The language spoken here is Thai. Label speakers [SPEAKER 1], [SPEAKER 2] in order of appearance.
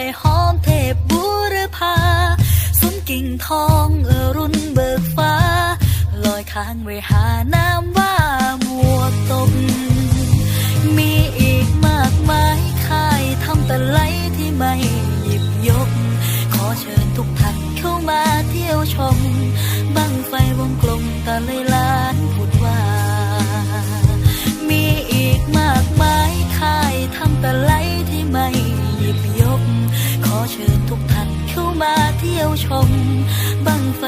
[SPEAKER 1] อยหอมเทพบูรพาสุนกิ่งทองเอรุณเบิกฟ้า ลอยค้างไว้หาน้ำว่ามวกตก มีอีกมากมายคายทำแต่ไหลที่ไม่หยิบยก ขอเชิญทุกท่านเข้ามาเที่ยวชม บังไฟวงกลมตะเลยลานพุดว่ามีอีกมากมายคายทำแต่ไหลที่ไม่ หยิบยก ขอเชิญทุกท่านเข้ามาเที่ยวชมบังไฟ